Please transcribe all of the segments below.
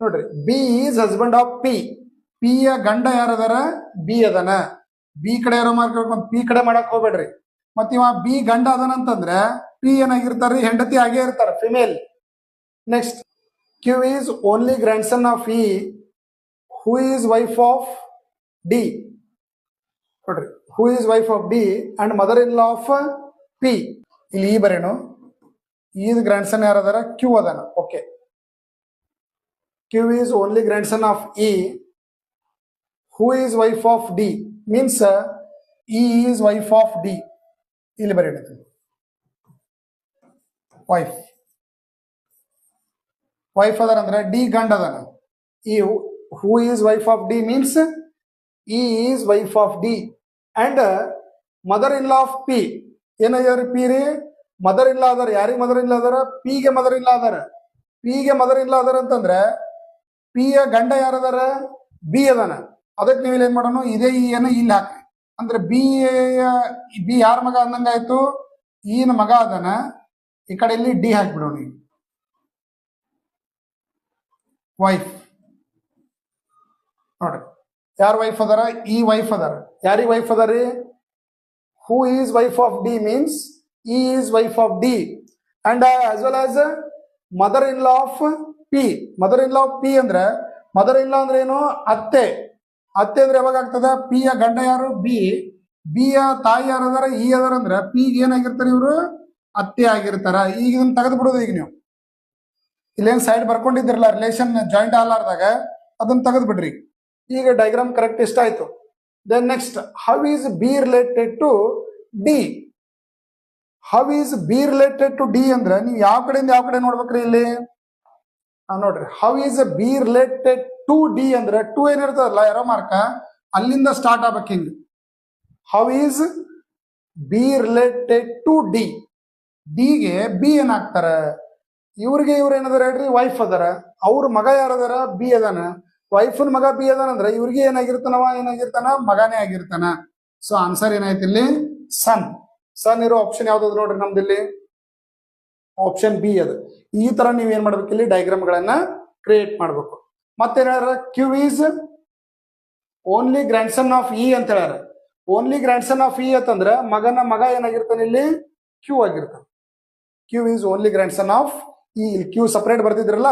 ನೋಡ್ರಿ B is husband of P P ಯ ಗಂಡ ಯಾರದಾರ? ಬಿ ಅದನ. ಬಿ ಕಡೆ ಯಾರೋ ಮಾರ್ಕ್ ಪಿ ಕಡೆ ಮಾಡಕ್ ಹೋಗ್ಬೇಡ್ರಿ. ಮತ್ತೆ ಇವ ಬಿ ಗಂಡ ಅದನ ಅಂತಂದ್ರೆ ಪಿ ಏನಾಗಿರ್ತಾರ್ರಿ? ಹೆಂಡತಿ ಆಗೇ ಇರ್ತಾರ female next Q is only grandson of E who is wife of D ನೋಡ್ರಿ who is wife of D and mother in law of P ಇಲ್ಲಿ ಈ ಬರೇನು? ಈಸ್ ಗ್ರ್ಯಾಂಡ್ ಸನ್ ಯಾರದಾರ? ಕ್ಯೂ ಅದನ. Okay Q is only grandson of E who is wife of D means E is wife of D ಇಲ್ಲಿ ಬರೀರಿ wife wife ಅದಾರ ಅಂದ್ರೆ D ಗಂಡ ಅದಾನ ಈ who is wife of D means E is wife of D and mother in law of P ಏನಾಗ್ಯಾರ P ರೀ? Mother ಇಲ್ಲ ಅದಾರ. ಯಾರಿಗೆ ಮದರ್ ಇಲ್ಲ ಅದಾರ? ಪಿಗೆ ಮದರ್ ಇಲ್ಲ ಅದಾರ. ಪಿಗೆ ಮದರ್ ಇಲ್ಲ ಅದಾರ ಅಂತಂದ್ರೆ ಪಿ ಯ ಗಂಡ ಯಾರದಾರ, ಬಿ ಅದಾನ ಅದಕ್ಕೆ ನೀವು ಏನ್ ಮಾಡೋಣ ಇದೇ ಈ ಅನ್ನ ಇಲ್ಲಿ ಹಾಕ್ರಿ. ಅಂದ್ರೆ ಬಿ ಬಿ ಯಾರ ಮಗ ಅಂದಂಗಾಯ್ತು ಈನ ಮಗ ಅದಾನ. ಈ ಕಡೆ ಇಲ್ಲಿ ಡಿ ಹಾಕ್ಬಿಡೋಣ ವೈಫ್ ನೋಡ್ರಿ. ಯಾರ ವೈಫ್ ಅದಾರ? ಈ ವೈಫ್ ಅದಾರ. ಯಾರಿಗೆ ವೈಫ್ ಅದಾರಿ who is wife of D means is wife of D and as well as mother in law of P mother in law of P ಅಂದ್ರೆ ಮದರ್ ಇನ್ ಲಾ ಅಂದ್ರೆ ಏನು? ಅತ್ತೆ. ಅತ್ತೆ ಅಂದ್ರೆ ಯಾವಾಗ ಆಗ್ತದ? ಪಿ ಯ ಗಂಡ ಯಾರು? ಬಿ ಬಿ ಯ ತಾಯಿ ಯಾರು ಅದಾರ? ಈ ಅದಾರ ಅಂದ್ರೆ ಪಿ ಏನಾಗಿರ್ತಾರೆ ಇವರು? ಅತ್ತೆ ಆಗಿರ್ತಾರ. ಈಗ ಇದನ್ನ ತೆಗೆದು ಬಿಡೋದು ಈಗ ನೀವು. ಇಲ್ಲೇನ್ ಸೈಡ್ ಬರ್ಕೊಂಡಿದ್ದಿರಲ್ಲ ರಿಲೇಷನ್ ಜಾಯಿಂಟ್ ಆಲಾರ್ದಾಗ, ಅದನ್ನ ತೆಗೆದು ಬಿಡ್ರಿ ಈಗ ಡೈಗ್ರಾಮ್ ಕರೆಕ್ಟ್ ಇಷ್ಟ ಆಯ್ತು. Then next how is B related to D how is B related to D ಅಂದ್ರೆ ನೀವು ಯಾವ ಕಡೆಯಿಂದ ಯಾವ ಕಡೆ ನೋಡ್ಬೇಕ್ರಿ ಇಲ್ಲಿ? ನೋಡ್ರಿ. How is B related to D ಅಂದ್ರೆ ಟು ಏನಿರ್ತದಲ್ಲ, ಯಾರೋ ಮಾರ್ಕ? ಅಲ್ಲಿಂದ ಸ್ಟಾರ್ಟ್ ಆಗ್ಬೇಕು ಹಿಂಗ್. How is B related to D ಡಿಗೆ ಬಿ ಏನಾಗ್ತಾರ? ಇವ್ರಿಗೆ ಇವ್ರು ಏನದಾರ ಹೇಳ್ರಿ? ವೈಫ್ ಅದಾರ. ಅವ್ರ ಮಗ ಯಾರದಾರ? ಬಿ ಅದಾನ. ವೈಫನ್ ಮಗ ಬಿ ಅದಾನ ಅಂದ್ರೆ ಇವ್ರಿಗೆ ಏನಾಗಿರ್ತಾನವ? ಏನಾಗಿರ್ತಾನ? ಮಗನೇ ಆಗಿರ್ತಾನ. ಸೊ ಆನ್ಸರ್ ಏನಾಯ್ತು ಇಲ್ಲಿ? ಸನ್ ಸನ್ ಇರೋ ಆಪ್ಷನ್ ಯಾವ್ದು ನೋಡ್ರಿ ನಮ್ದು ಇಲ್ಲಿ ಆಪ್ಷನ್ ಬಿ ಅದು. ಈ ತರ ನೀವ್ ಏನ್ ಮಾಡ್ಬೇಕು ಇಲ್ಲಿ ಡೈಗ್ರಾಮ್ ಗಳನ್ನ ಕ್ರಿಯೇಟ್ ಮಾಡ್ಬೇಕು. ಮತ್ತೇನಾರ Q is only grandson of E ಅಂತ ಹೇಳ್ಯಾರ. Only grandson of E ಅಂತಂದ್ರ ಮಗನ ಮಗ ಏನಾಗಿರ್ತಾನೆ ಇಲ್ಲಿ? ಕ್ಯೂ ಆಗಿರ್ತಾನೆ. Q is only grandson of E Q separate ಬರ್ತಿದ್ರಲ್ಲ?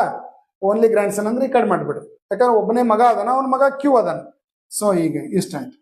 Only grandson ಅಂದ್ರೆ ಈ ಕಡೆ ಮಾಡ್ಬಿಡ್ರಿ ಯಾಕಂದ್ರೆ ಒಬ್ಬನೇ ಮಗ ಅದನ, ಅವನ ಮಗ ಕ್ಯೂ ಅದನ. ಸೊ ಹೀಗೆ ಇಷ್ಟ ಆಯ್ತು